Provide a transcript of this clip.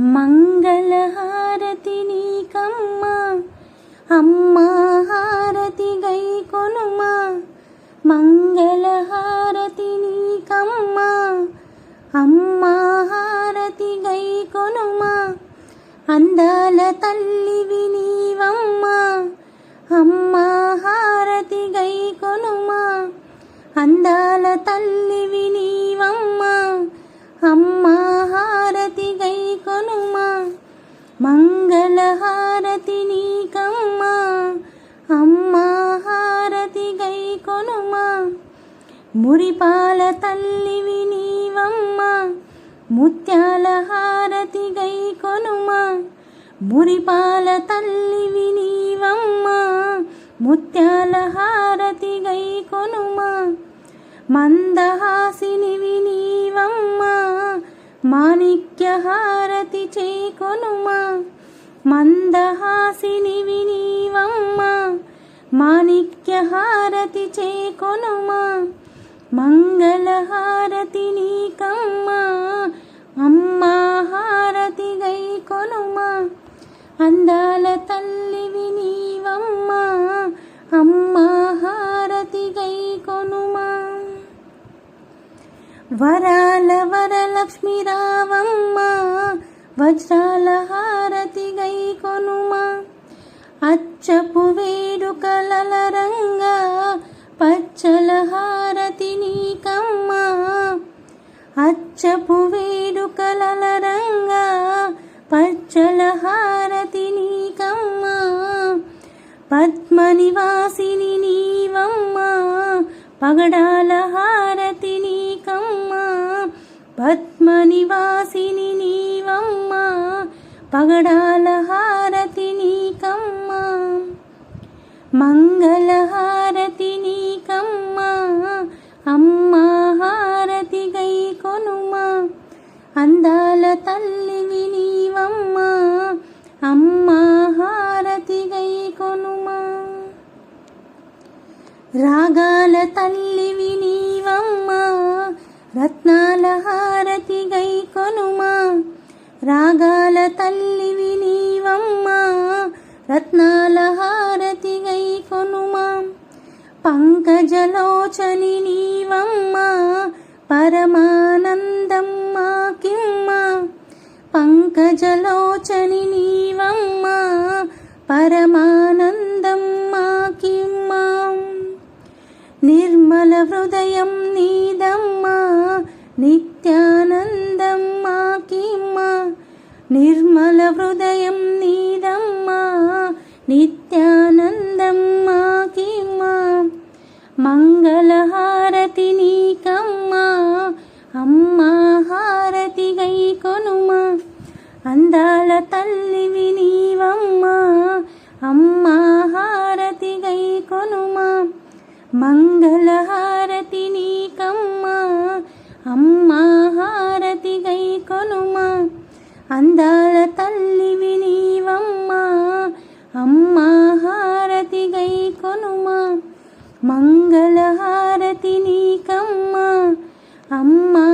మంగళహారతి నీకమ్మ అమ్మా హారతి గై కొనుమా. మంగళహారతి నీకమ్మ అమ్మా హారతి గై కొనుమా. అందాల తల్లివి నీవమ్మా అమ్మా హారతి గై కొనుమా. అందాల తల్లివి నీవమ్మా అమ్మా హారతి గై కొను మంగళహారతి నీకమ్మా అమ్మా హారతి గై కొనుమా మురిపాల తల్లివి నీవమ్మా ముత్యాల హారతి గై కొనుమా మురిపాల తల్లివి నీవమ్మా ముత్యాల హారతి గై కొనుమా మందహాసినివి నీవమ్మా మాణిక్ హారతి చేకొనుమా? మందహాసిని నీవమ్మా మాణిక్య హారతి చేకొనుమా? మంగళహారతి నీకమ్మా. అమ్మా హారతి గైకొనుమా. అందాల తల్లి నీవమ్మా వరాల వరలక్ష్మి రావమ్మ వజ్రాల హారతి గై కొనుమ. అచ్చపు వేడుకలల రంగా పచ్చల హారతి నీకమ్మ. అచ్చపు వేడుకలల రంగా పచ్చల హారతి నీకమ్మా. పద్మనివాసిని నీవమ్మ పగడాల హారతి పద్మనివాసిని నీవమ్మ పగడాల హారతి నీకమ్మా మంగళహారతి నీకమ్మ అమ్మా హారతి గై కొనుమ అందాల తల్లివి నీవమ్మా అమ్మా హారతి గై కొనుమ. రాగాల తల్లివి నీవమ్మా రత్నాల హారతి గై కొనుమా రాగాల తల్లి నీవమ్మా రత్నాల హారతి గై కొనుమా పంకజలోచని నీవమ్మా పరమానందమ్మా కిమ్మా పంకజలోచని నీవమ్మా పరమానంద నిత్యానందం మాకిమ్మా మంగళహారతి నీకమ్మా అమ్మా హారతి గై కొనుమా అందాల తల్లి వినీవమ్మా అమ్మా హారతి గై కొనుమా మంగళహారతి నీకమ్మా అమ్మా హారతి గై కొనుమా అందాల అమ్మా